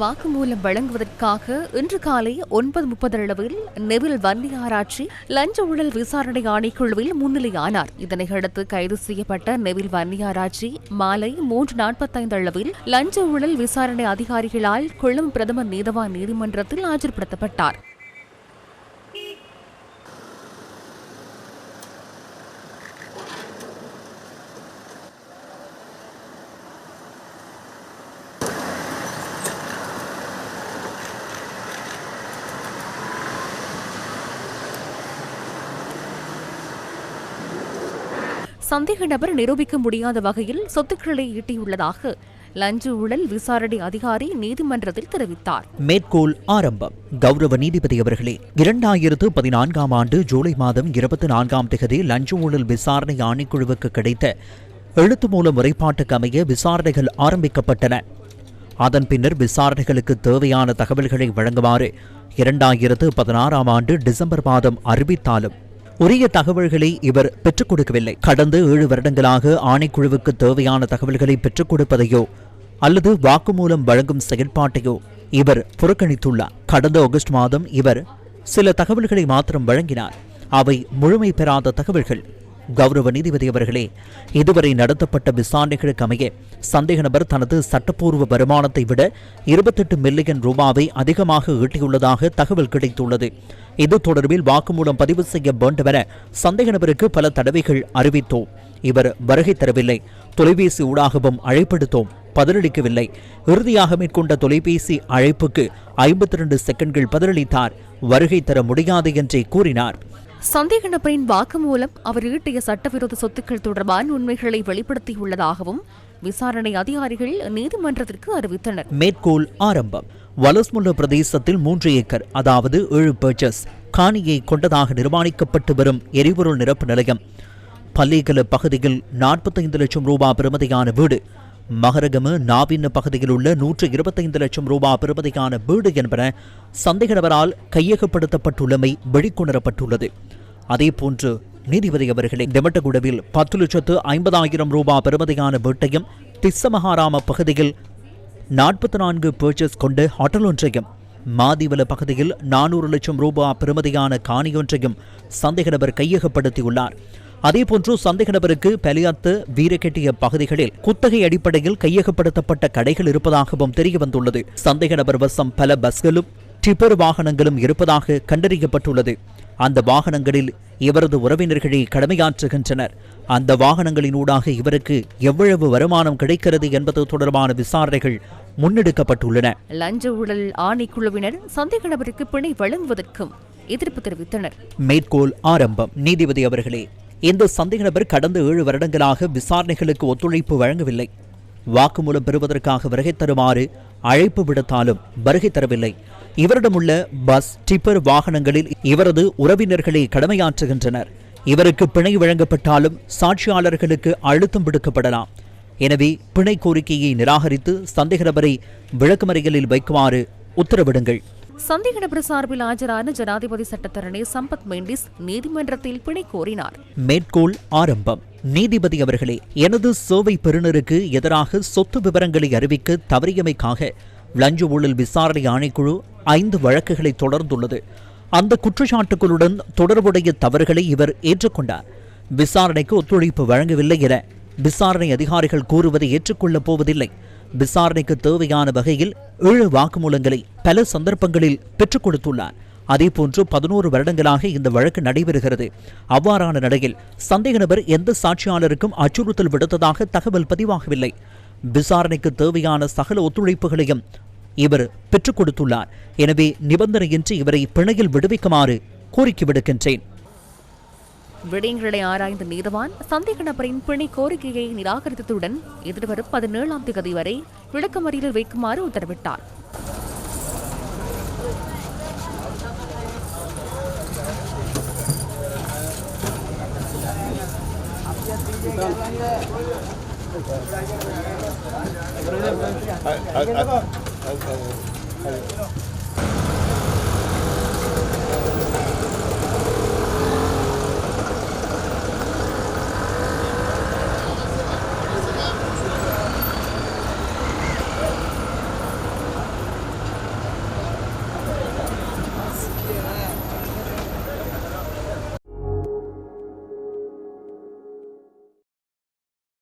வாக்குமூலம் வழங்குவதற்காக இன்று காலை ஒன்பது முப்பது அளவில் நெவில் வன்னி ஆராய்ச்சி லஞ்ச ஊழல் விசாரணை ஆணைக்குழுவில் முன்னிலையானார். இதனையடுத்து கைது செய்யப்பட்ட நெவில் வன்னி ஆராய்ச்சி மாலை மூன்று நாற்பத்தைந்து அளவில் லஞ்ச ஊழல் விசாரணை அதிகாரிகளால் கொழும்பு பிரதமர் நீதவான் நீதிமன்றத்தில் ஆஜர்படுத்தப்பட்டார். சந்தேக நபர் நிரூபிக்க முடியாத வகையில் சொத்துக்களை ஈட்டியுள்ளதாக லஞ்ச ஊழல் விசாரணை அதிகாரி நீதிமன்றத்தில் தெரிவித்தார். மேற்கோள் ஆரம்பம். கௌரவ நீதிபதி அவர்களே இரண்டாயிரத்து பதினான்காம் ஆண்டு ஜூலை மாதம் இருபத்தி நான்காம் தேதி லஞ்ச ஊழல் விசாரணை ஆணைக்குழுவுக்கு கிடைத்த எழுத்து மூல முறைப்பாட்டுக்கு அமைய விசாரணைகள் ஆரம்பிக்கப்பட்டன. அதன் பின்னர் விசாரணைகளுக்கு தேவையான தகவல்களை வழங்குமாறு இரண்டாயிரத்து பதினாறாம் ஆண்டு டிசம்பர் மாதம் அறிவித்தாலும் உரிய தகவல்களை இவர் பெற்றுக் கொடுக்கவில்லை. கடந்த ஏழு வருடங்களாக ஆணைக்குழுவுக்கு தேவையான தகவல்களை பெற்றுக் கொடுப்பதையோ அல்லது வாக்குமூலம் வழங்கும் செயல்பாட்டையோ இவர் புறக்கணித்துள்ளார். கடந்த ஆகஸ்ட் மாதம் இவர் சில தகவல்களை மாத்திரம் வழங்கினார். அவை முழுமை பெறாத தகவல்கள். கௌரவ நீதிபதி அவர்களே இதுவரை நடத்தப்பட்ட விசாரணைகளுக்கு அமைய சந்தேக நபர் தனது சட்டப்பூர்வ வருமானத்தை விட இருபத்தெட்டு மில்லியன் ரூபாவை அதிகமாக ஈட்டியுள்ளதாக தகவல் கிடைத்துள்ளது. இது தொடர்பில் வாக்குமூலம் பதிவு செய்ய வேண்டும் என சந்தேக நபருக்கு பல தடவைகள் அறிவித்தோம். இவர் வருகை தரவில்லை. தொலைபேசி ஊடாகவும் அழைப்படுத்தோம். பதிலளிக்கவில்லை. இறுதியாக மேற்கொண்ட தொலைபேசி அழைப்புக்கு ஐம்பத்தி ரெண்டு செகண்ட்கள் பதிலளித்தார். வருகை தர முடியாது என்றே கூறினார். சந்தேக நபரின் வாக்குமூலம் அவர் ஈட்டிய சட்டவிரோத சொத்துக்கள் தொடர்பான உண்மைகளை வெளிப்படுத்தியுள்ளதாகவும் விசாரணை அதிகாரிகள் நீதிமன்றத்திற்கு அறிவித்தனர். மேற்கோள் ஆரம்பம். வலஸ்முல்ல பிரதேசத்தில் மூன்று ஏக்கர் அதாவது ஏழு பர்ச்சஸ் காணியை கொண்டதாக நிர்மாணிக்கப்பட்டு வரும் எரிபொருள் நிரப்பு நிலையம். பல்லேகல பகுதியில் நாற்பத்தைந்து லட்சம் ரூபாய் பெறுமதியான வீடு. மகரகம நாவின்ன பகுதியில் உள்ள நூற்று இருபத்தைந்து லட்சம் ரூபாய் பெறுமதியான வீடு என்பன சந்தேக நபரால் கையகப்படுத்தப்பட்டுள்ளமை வெளிக்கொணரப்பட்டுள்ளது. அதேபோன்று நீதிபதி அவர்களே டெமட்டகுடவில் பத்து லட்சத்து ஐம்பதாயிரம் ரூபாய் பெறுமதியான வீட்டையும் திஸ்ஸமஹாராம பகுதியில் நாற்பத்தி நான்கு பர்ச்சேஸ் கொண்ட ஹோட்டல் ஒன்றையும் மாதிவல பகுதியில் நானூறு லட்சம் ரூபாய் பெறுமதியான காணியொன்றையும் சந்தேக நபர் கையகப்படுத்தியுள்ளார். அதேபோன்று சந்தேக நபருக்கு பெலியாத்து வீரக்கெட்டிய பகுதிகளில் குத்தகை அடிப்படையில் கையகப்படுத்தப்பட்ட கடைகள் இருப்பதாகவும் தெரியவந்துள்ளது. சந்தேக நபர் வசம் பல பஸ்களும் டிப்பர் வாகனங்களும் இருப்பதாக கண்டறியப்பட்டுள்ளது. அந்த வாகனங்களில் இவரது உறவினர்களே கடமையாற்றுகின்றனர். அந்த வாகனங்களினூடாக இவருக்கு எவ்வளவு வருமானம் கிடைக்கிறது என்பது தொடர்பான விசாரணைகள் முன்னெடுக்கப்பட்டுள்ளன. லஞ்ச ஊழல் ஆணைக்குழுவினர் சந்தேக நபருக்கு பிணை வழங்குவதற்கும் எதிர்ப்பு தெரிவித்தனர். மேற்கோள் ஆரம்பம். நீதிபதி அவர்களே இந்த சந்தேக நபர் கடந்த ஏழு வருடங்களாக விசாரணைகளுக்கு ஒத்துழைப்பு வழங்கவில்லை. வாக்குமூலம் பெறுவதற்காக வருகை தருமாறு அழைப்பு விடுத்தாலும் வருகை தரவில்லை. இவரிடமுள்ள பஸ் டிப்பர் வாகனங்களில் இவரது உறவினர்களே கடமையாற்றுகின்றனர். இவருக்கு பிணை வழங்கப்பட்டாலும் சாட்சியாளர்களுக்கு அழுத்தம் விடுக்கப்படலாம். எனவே பிணை கோரிக்கையை நிராகரித்து சந்தேக நபரை விளக்குமறியலில் வைக்குமாறு உத்தரவிடுங்கள். சந்தேக நபர் சார்பில் ஆஜரான ஜனாதிபதி சட்டத்தரணி சம்பத் மெண்டிஸ் நீதிமன்றத்தில் பிணை கோரினார். மேற்கோள் ஆரம்பம். நீதிபதி அவர்களே எனது சேவை பெறுநருக்கு எதிராக சொத்து விவரங்களை அறிவிக்க தவறியமைக்காக லஞ்ச ஊழல் விசாரணை ஆணைக்குழு ஐந்து வழக்குகளை தொடர்ந்துள்ளது. அந்த குற்றச்சாட்டுகளுடன் தொடர்புடைய தவறுகளை இவர் ஏற்றுக்கொண்டார். விசாரணைக்கு ஒத்துழைப்பு வழங்கவில்லை என விசாரணை அதிகாரிகள் கூறுவதை ஏற்றுக்கொள்ளப் போவதில்லை. விசாரணைக்கு தேவையான வகையில் ஏழு வாக்குமூலங்களை பல சந்தர்ப்பங்களில் பெற்றுக் கொடுத்துள்ளார். அதேபோன்று பதினோரு வருடங்களாக இந்த வழக்கு நடைபெறுகிறது. அவ்வாறான நிலையில் சந்தேக நபர் எந்த சாட்சியாளருக்கும் அச்சுறுத்தல் விடுத்ததாக தகவல் பதிவாகவில்லை. விசாரணைக்கு தேவையான சகல ஒத்துழைப்புகளையும் இவர் பெற்றுக் கொடுத்துள்ளார். எனவே நிபந்தனையின்றி இவரை பிணையில் விடுவிக்குமாறு கோரிக்கை விடுக்கின்றேன். விடயங்களை ஆராய்ந்த நீதவான் சந்தேக நபரின் பிணை கோரிக்கையை நிராகரித்ததுடன் எதிர்வரும் பதினேழாம் தேதி வரை விளக்கமறியலில் வைக்குமாறு உத்தரவிட்டார். I, I, I, 아이고 아이고 아이고